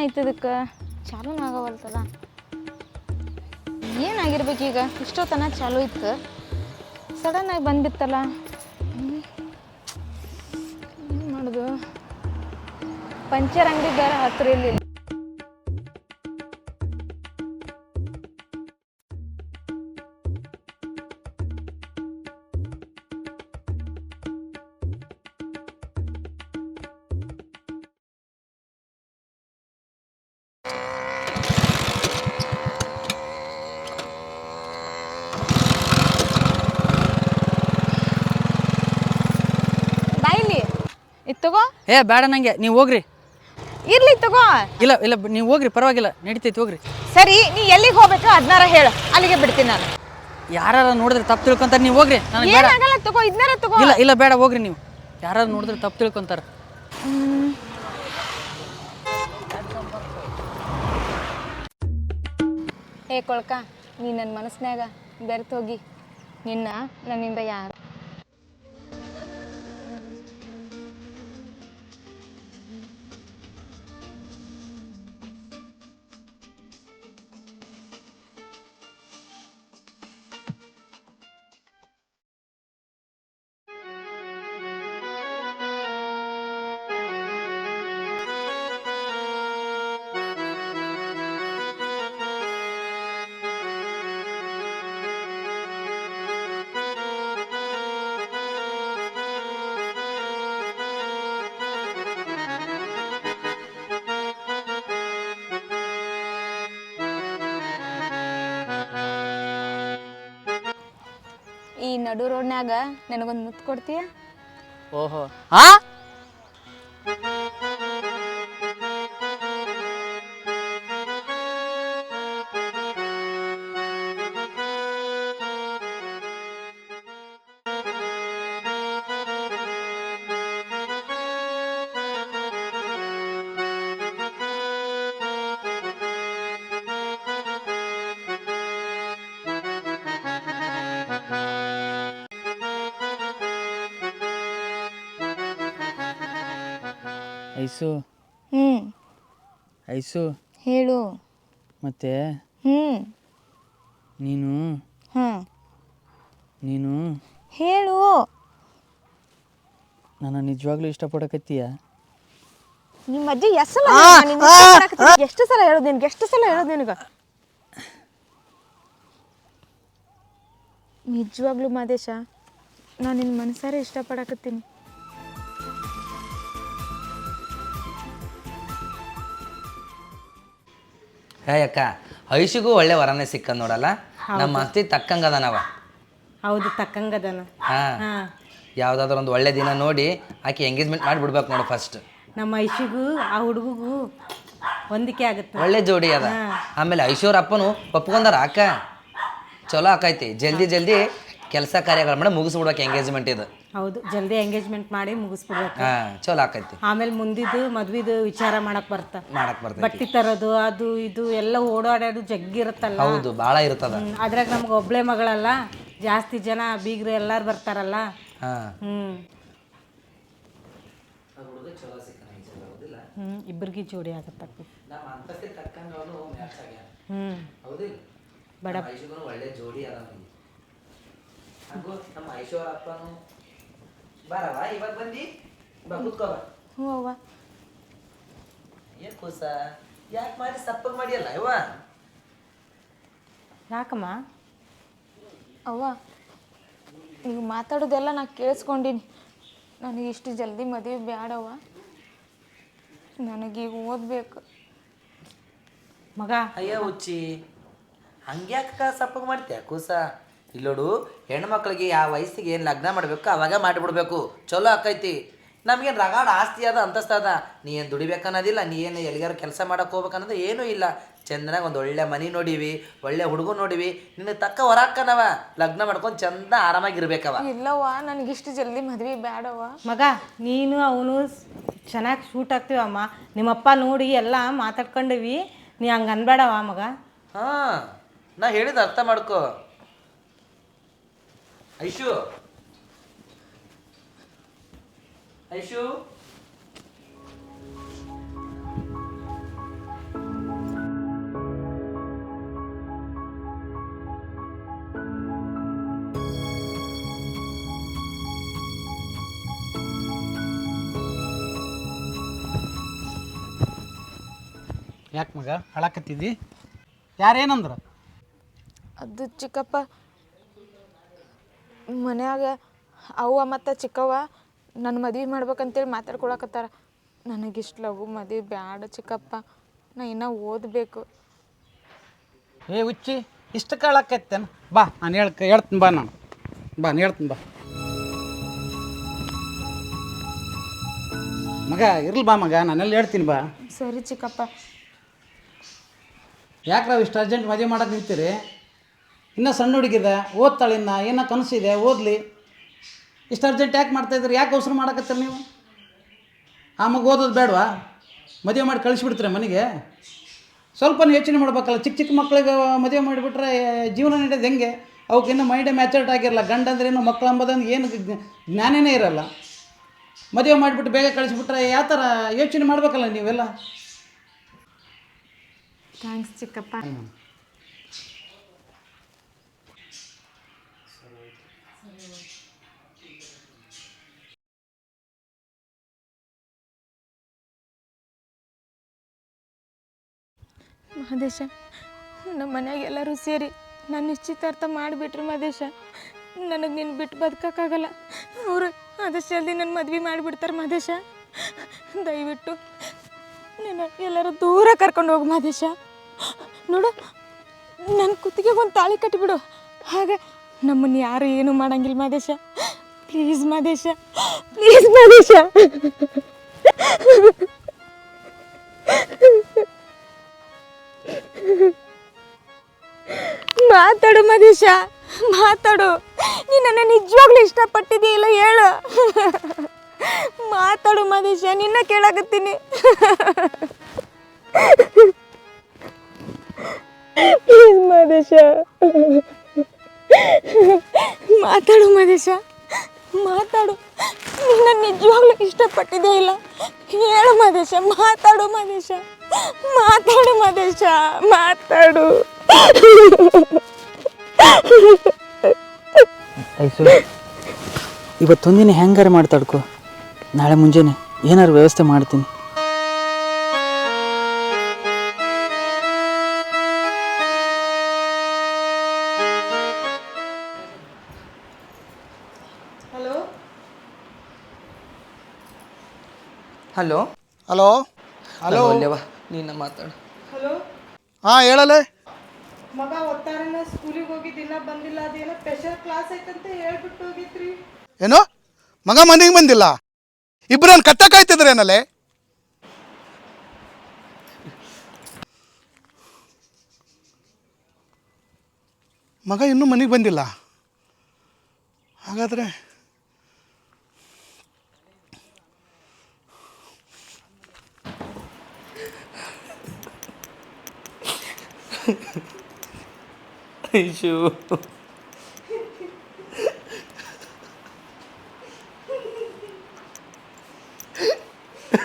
ಏನಾಯ್ತು ಇದಕ್ಕೆ? ಚಾಲೂನ ಏನಾಗಿರ್ಬೇಕು ಈಗ? ಇಷ್ಟೊತ್ತನ ಚಾಲೂ ಇತ್ತು. ಸಡನ್ನಾಗಿ ಬಂದ್ಬಿತ್ತಲ್ಲ. ಏನು ಮಾಡೋದು? ಪಂಚರ್ ಅಂಗಡಿ ಬೇರೆ ಹತ್ರ ತಗೋ. ಏ ಬೇಡ ನಂಗೆ. ನೀವು ಹೋಗ್ರಿ. ಇರ್ಲಿ ತಗೋ. ಇಲ್ಲ ಇಲ್ಲ ನೀವು ಹೋಗ್ರಿ ಪರವಾಗಿಲ್ಲ. ನಡೀತೈತಿ ಹೋಗ್ರಿ. ಸರಿ ನೀ ಎಲ್ಲಿಗೆ ಹೋಗ್ಬೇಕು ಅದನ್ನಾರ ಹೇಳು. ಅಲ್ಲಿಗೆ ಬಿಡ್ತೀನಿ ನಾನು. ಯಾರು ನೋಡಿದ್ರೆ ತಪ್ಪು ತಿಳ್ಕೊಂತಾರೆ ನೀವು ಹೋಗ್ರಿ. ನನಗೆ ಬೇಡ. ಏನಾಗಲ್ಲ ತಗೋ ಇದನ್ನಾರ ತಗೋ. ಇಲ್ಲ ಇಲ್ಲ ಬೇಡ ಹೋಗ್ರಿ ನೀವು. ಯಾರು ನೋಡಿದ್ರೆ ತಪ್ಪು ತಿಳ್ಕೊಂತಾರೆ. ಏ ಕೊಳ್ಕ ನೀ ನನ್ನ ಮನಸ್ಸಿನಾಗ ಬೆರೆತು ಹೋಗಿ. ನಿನ್ನ ನನ್ನಿಂದ ಯಾರು ನಡು ರೋಡ್ನ್ಯಾಗ ನನಗೊಂದು ಮುತ್ತು ಕೊಡ್ತೀಯ? ಓಹೋ. ಹಾ ಐಸು. ಹ್ಞೂ ಐಸು. ಹೇಳು. ಮತ್ತೆ? ಹ್ಞೂ ನೀನು? ಹಾಂ. ನೀನು? ಹೇಳು. ನನ್ನ ನಿಜವಾಗ್ಲೂ ಇಷ್ಟಪಡಕತ್ತೀಯ? ನಿಮ್ಮ ಅಜ್ಜಿ ಎಷ್ಟು ಸಲ ಹೇಳ್ದ ನಿನ್ಗೆ ಇಷ್ಟಪಡಕತ್ತೀನಿ? ಎಷ್ಟು ಸಲ ಹೇಳೋದು ನಿನ್ಗೆ ಎಷ್ಟು ಸಲ ಹೇಳೋದು ನಿನಗೆ? ನಿಜವಾಗ್ಲೂ ಮಾದೇಶ ನಾನು ನಿನ್ನ ಮನಸಾರೆ ಇಷ್ಟಪಡಕತ್ತೀನಿ. ಹೇ ಅಕ್ಕ ಐಶಿಗೂ ಒಳ್ಳೆ ವರನೇ ಸಿಕ್ಕ ನೋಡಲ್ಲ? ನಮ್ಮ ಆಸ್ತಿ ತಕ್ಕಂಗದನವ. ಹೌದು ತಕ್ಕಂಗದನ. ಹಾ. ಯಾವ್ದಾದ್ರು ಒಂದು ಒಳ್ಳೆ ದಿನ ನೋಡಿ ಆಕೆ ಎಂಗೇಜ್ಮೆಂಟ್ ಮಾಡಿ ಬಿಡ್ಬೇಕು ನೋಡು ಫಸ್ಟ್ ನಮ್ಮ ಐಶಿಗೂ ಆ ಹುಡುಗಗೂ ಹೊಂದಿಕೆ ಆಗುತ್ತೆ. ಒಳ್ಳೆ ಜೋಡಿ ಅದ. ಆಮೇಲೆ ಐಶೋರ್ ಅಪ್ಪನು ಒಪ್ಕೊಂಡಾರ ಅಕ್ಕ ಚಲೋ ಆಕೈತಿ. ಜಲ್ದಿ ಜಲ್ದಿ ಕೆಲಸ ಕಾರ್ಯಗಳ ಮಾಡಿ ಮುಗಿಸ್ಬಿಡ್ಬೇಕು ಎಂಗೇಜ್ಮೆಂಟ್ ಇದು ಹೌದು ಜಲ್ದಿ ಎಂಗೇಜ್ಮೆಂಟ್ ಮಾಡಿ ಮುಗಿಸ್ಬಿಡ್ಬೇಕು. ಹಾ ಚಲೋ ಆಕೈತಿ. ಆಮೇಲೆ ಮುಂದಿದ್ದು ಮದ್ವಿದು ವಿಚಾರ ಮಾಡಕ್ ಬರ್ತ. ಮಾಡಕ್ ಬರ್ತೈತಿ. ಬಟ್ಟಿ ತರೋದು ಅದು ಇದು ಎಲ್ಲ ಓಡಾಡೋದು ಜಗ್ಗಿರುತ್ತಲ್ಲ ಹೌದು ಬಹಳ ಇರ್ತದ. ಅದ್ರಾಗ ನಮ್ಗೆ ಒಬ್ಳೆ ಮಗಳಲ್ಲ ಜಾಸ್ತಿ ಜನ ಬೀಗರು ಎಲ್ಲಾರು ಬರ್ತಾರಲ್ಲ? ಹಾ. ಹ್ಮ್. ಹ್ಮ್ ಇಬ್ಬರಿಗೆ ಜೋಡಿ ಆಗತ್ತ ಹ್ಮ್. ಬಡ ಒಳ್ಳೆ ಜೋಡಿ ಅದ ಹಾಗೂ ನಮ್ಮ ಐಶ್ವರ್ ಅಪ್ಪನು ಬಾರವ? ಇವಾಗ ಬಂದಿ? ಬಾ ಕುತ್ಕೋ ಬಾ. ಹ್ಞೂ ಅವ್ವ. ಏನ್ ಕೂಸ? ಯಾಕೆ ಮಾಡಿ ಸಪ್ಪಗೆ ಮಾಡಿಯಲ್ಲ ಇವ ಯಾಕಮ್ಮ? ಅವ್ವ ಈಗ ಮಾತಾಡೋದೆಲ್ಲ ನಾ ಕೇಳಿಸ್ಕೊಂಡಿನಿ. ನನಗೆ ಇಷ್ಟು ಜಲ್ದಿ ಮದುವೆ ಬ್ಯಾಡವ್ವ ನನಗೀಗ ಓದಬೇಕು. ಮಗ ಅಯ್ಯ ಹುಚ್ಚಿ ಹಂಗ್ಯಾಕ ಸಪ್ಪಗೆ ಮಾಡ್ತೀಯ ಕೂಸ? ಇಲ್ಲೋಡು ಹೆಣ್ಮಕ್ಳಿಗೆ ಯಾವ ವಯಸ್ಸಿಗೆ ಏನು ಲಗ್ನ ಮಾಡಬೇಕು ಅವಾಗ ಮಾಡಿಬಿಡ್ಬೇಕು. ಚಲೋ ಆಕೈತಿ. ನಮಗೇನು ರಗಾಡ ಆಸ್ತಿ ಅದ ಅಂತಸ್ತ ಅದ. ನೀ ಏನು ದುಡಿಬೇಕನ್ನೋದಿಲ್ಲ ನೀ ಏನು ಎಲ್ಲಿಗಾರ ಕೆಲಸ ಮಾಡಕ್ಕೆ ಹೋಗ್ಬೇಕನ್ನೋದು ಏನೂ ಇಲ್ಲ. ಚಂದನಾಗ ಒಂದು ಒಳ್ಳೆ ಮನೆ ನೋಡಿವಿ ಒಳ್ಳೆ ಹುಡುಗ ನೋಡಿವಿ. ನಿನ್ನ ತಕ್ಕ ಹೊರಾಕನವ ಲಗ್ನ ಮಾಡ್ಕೊಂಡು ಚಂದ ಆರಾಮಾಗಿರ್ಬೇಕವ. ಇಲ್ಲವ್ವ ನನಗೆ ಇಷ್ಟು ಜಲ್ದಿ ಮದ್ವೆ ಬೇಡವ ಮಗ ನೀನು ಅವನು ಚೆನ್ನಾಗಿ ಶೂಟ್ ಆಗ್ತೀವಮ್ಮ. ನಿಮ್ಮಪ್ಪ ನೋಡಿ ಎಲ್ಲ ಮಾತಾಡ್ಕೊಂಡಿವಿ. ನೀ ಹಂಗೆ ಅನ್ಬೇಡವ ಮಗ. ಹಾಂ ನಾ ಹೇಳಿದ ಅರ್ಥ ಮಾಡ್ಕೋ. ಐಶು ಐಶು ಯಾಕೆ ಮಗ? ಹಳಕತ್ತಿದ್ದಿ ಯಾರೇನಂದ್ರ? ಅದು ಚಿಕ್ಕಪ್ಪ. ಮನ್ಯಾಗ ಅವ್ವ ಮತ್ತು ಚಿಕ್ಕವ್ವ ನನ್ನ ಮದ್ವೆ ಮಾಡ್ಬೇಕಂತೇಳಿ ಮಾತಾಡ್ಕೊಳಕತ್ತಾರ. ನನಗಿಷ್ಟು ಲಘು ಮದುವೆ ಬ್ಯಾಡ ಚಿಕ್ಕಪ್ಪ ನಾ ಇನ್ನೂ ಓದಬೇಕು. ಏ ಹುಚ್ಚಿ ಇಷ್ಟು ಕಾಳಕ್ಕೈತೇನು ಬಾ ನಾನು ಹೇಳ್ ಹೇಳ್ತೀನಿ ಬಾ ನಾನು. ಬಾ ನಾನು ಹೇಳ್ತೀನಿ ಬಾ. ಮಗ ಇರ್ಲಿ ಬಾ ಮಗ ನಾನೆಲ್ಲ ಹೇಳ್ತೀನಿ ಬಾ. ಸರಿ ಚಿಕ್ಕಪ್ಪ. ಯಾಕೆ ನಾವು ಇಷ್ಟು ಅರ್ಜೆಂಟ್ ಮದುವೆ ಮಾಡೋದು ನಿಂತೀರಿ? ಇನ್ನೂ ಸಣ್ಣ ಹುಡುಗಿದೆ ಓದ್ತಾಳೆ ಇನ್ನ ಏನೋ ಕನಸಿದೆ ಓದಲಿ. ಇಷ್ಟು ಅರ್ಜೆಂಟ್ ಯಾಕೆ ಮಾಡ್ತಾಯಿದ್ರಿ ಯಾಕೆ ಅವಸರ ಮಾಡಕತ್ತೀರಿ ನೀವು? ಆ ಮಗು ಓದೋದು ಬೇಡವಾ? ಮದುವೆ ಮಾಡಿ ಕಳಿಸ್ಬಿಡ್ತೀರ ಮನೆಗೆ? ಸ್ವಲ್ಪ ಯೋಚನೆ ಮಾಡ್ಬೇಕಲ್ಲ ಚಿಕ್ಕ ಚಿಕ್ಕ ಮಕ್ಕಳಿಗೆ ಮದುವೆ ಮಾಡಿಬಿಟ್ರೆ ಜೀವನ ನಡೆಯೋದು ಹೆಂಗೆ? ಅವಕ್ಕೆ ಇನ್ನೂ ಮೈಂಡೇ ಮ್ಯಾಚರ್ಡ್ ಆಗಿರಲ್ಲ ಗಂಡ ಅಂದ್ರೆ ಏನು ಮಕ್ಳು ಅಂಬೋದಂದು ಏನು ಜ್ಞ- ಜ್ಞಾನನೇ ಇರಲ್ಲ. ಮದುವೆ ಮಾಡಿಬಿಟ್ಟು ಬೇಗ ಕಳಿಸ್ಬಿಟ್ರೆ ಯಾವ ಥರ ಯೋಚನೆ ಮಾಡ್ಬೇಕಲ್ಲ ನೀವೆಲ್ಲ? ಥ್ಯಾಂಕ್ಸ್ ಚಿಕ್ಕಪ್ಪ. ಮಹದೇಶ. ನಮ್ಮ ಮನ್ಯಾಗ ಎಲ್ಲರೂ ಸೇರಿ ನಾನು ನಿಶ್ಚಿತಾರ್ಥ ಮಾಡಿಬಿಟ್ರು ಮಹದೇಶ. ನನಗೆ ನಿನ್ನ ಬಿಟ್ಟು ಬದುಕೋಕ್ಕಾಗಲ್ಲ. ಅವರು ಆದಷ್ಟು ಜಲ್ದಿ ನನ್ನ ಮದ್ವೆ ಮಾಡಿಬಿಡ್ತಾರೆ ಮಹದೇಶ. ದಯವಿಟ್ಟು ನಾನು ಎಲ್ಲರೂ ದೂರ ಕರ್ಕೊಂಡು ಹೋಗು ಮಹದೇಶ. ನೋಡು ನನ್ನ ಕುತ್ತಿಗೆ ಒಂದು ತಾಳಿ ಕಟ್ಟಿಬಿಡು ಹಾಗೆ ನಮ್ಮನ್ನು ಯಾರು ಏನು ಮಾಡಂಗಿಲ್ಲ ಮಹದೇಶ. Please Mahadesh please Mahadesha. ಮಾತಾಡು ಮದೀಶ ಮಾತಾಡು. ನೀ ನನ್ನ ನಿಜವಾಗ್ಲೂ ಇಷ್ಟಪಟ್ಟಿದ್ದೀಯ ಇಲ್ಲ ಹೇಳು. ಮಾತಾಡು ಮದೀಶ ನಿನ್ನ ಕೇಳಾಕತ್ತೀನಿ. ಪ್ಲೀಸ್ ಮದೀಶ ಮಾತಾಡು ಮದೀಶ ಮಾತಾಡು. ನಿನ್ನ ನಿಜವಾಗ್ಲೂ ಇಷ್ಟಪಟ್ಟಿದ್ದೇ ಇಲ್ಲ. ಹೇಳು ಮಹದೇಶ ಮಾತಾಡು ಮಹದೇಶ ಮಾತಾಡು ಮದೇಶ ಮಾತಾಡು. ಐಸು ಇವತ್ತೊಂದಿನ ಹೆಂಗಾರ ಮಾಡ್ತಾಡ್ಕೊ ನಾಳೆ ಮುಂಜಾನೆ ಏನಾರು ವ್ಯವಸ್ಥೆ ಮಾಡ್ತೀನಿ. ಹಲೋ? ಹಲೋ? ಹಲೋ? ಅಲ್ಲೇವ ನೀನ ಮಾತಾಡು. ಹಾಂ ಹೇಳಲೆ? ಮಗ ಒತ್ತಾರನ ಸ್ಕೂಲಿಗೆ ಹೋಗಿ ದಿನ ಬಂದಿಲ್ಲ ಅದೇನೋ ಸ್ಪೆಷಲ್ ಕ್ಲಾಸ್ ಐತಂತ ಹೇಳ್ಬಿಟ್ಟು ಹೋಗಿದ್ರಿ. ಏನು? ಮಗ ಮನೆಗೆ ಬಂದಿಲ್ಲ? ಇಬ್ಬರನ್ನು ಕಟ್ಟಕ್ಕಾಯ್ತಿದ್ರೇನಲ್ಲೇ ಮಗ ಇನ್ನೂ ಮನೆಗೆ ಬಂದಿಲ್ಲ? ಹಾಗಾದರೆ ಐಶು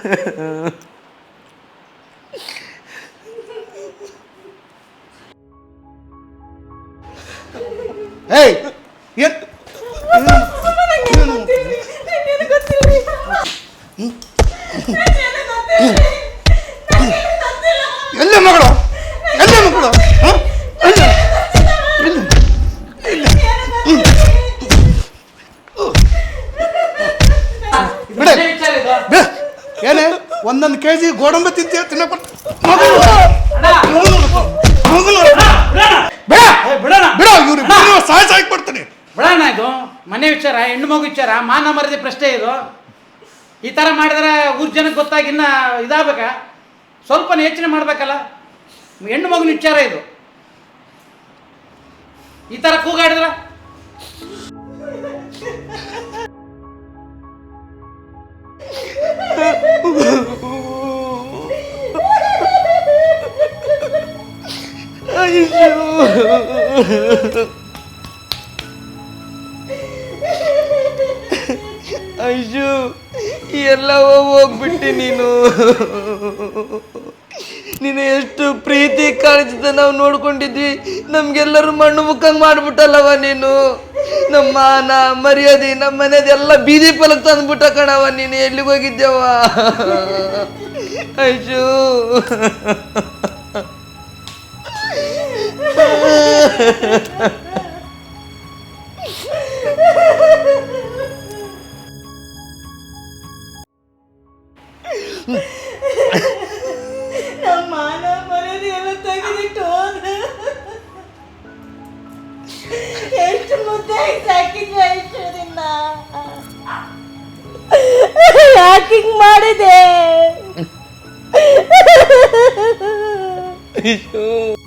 ಏಯ್ ಮನೆ ವಿಚಾರ, ಹೆಣ್ಣು ಮಗು ವಿಚಾರ, ಮಾನ ಮರದಿ ಪ್ರಶ್ನೆ ಇದು. ಈ ಥರ ಮಾಡಿದ್ರೆ ಊರು ಜನಕ್ಕೆ ಗೊತ್ತಾಗಿ ಇನ್ನ ಇದಾಗಬೇಕಾ. ಸ್ವಲ್ಪ ಯೋಚನೆ ಮಾಡ್ಬೇಕಲ್ಲ. ಹೆಣ್ಣು ಮಗುನ ವಿಚಾರ ಇದು. ಈ ಥರ ಕೂಗಾಡಿದ್ರ? ಐಶು ಎಲ್ಲ ಹೋಗ್ಬಿಟ್ಟಿ ನೀನು. ನೀನು ಎಷ್ಟು ಪ್ರೀತಿ ಕಾಣಿಸಿದ ನಾವು ನೋಡ್ಕೊಂಡಿದ್ವಿ. ನಮ್ಗೆಲ್ಲರೂ ಮಣ್ಣು ಮುಕ್ಕಂಗೆ ಮಾಡ್ಬಿಟ್ಟಲ್ಲವ ನೀನು. ನಮ್ಮ ಮಾನ, ಮರ್ಯಾದೆ, ನಮ್ಮ ಮನೆಯದೆಲ್ಲ ಬೀದಿ ಫಲಕ್ ತಂದ್ಬಿಟ್ಟ ಕಣವ ನೀನು. ಎಲ್ಲಿಗೆ ಹೋಗಿದ್ದೇವ ಐಶು. ಯಾಕಿಂಗ್ ಮಾಡಿದೆ.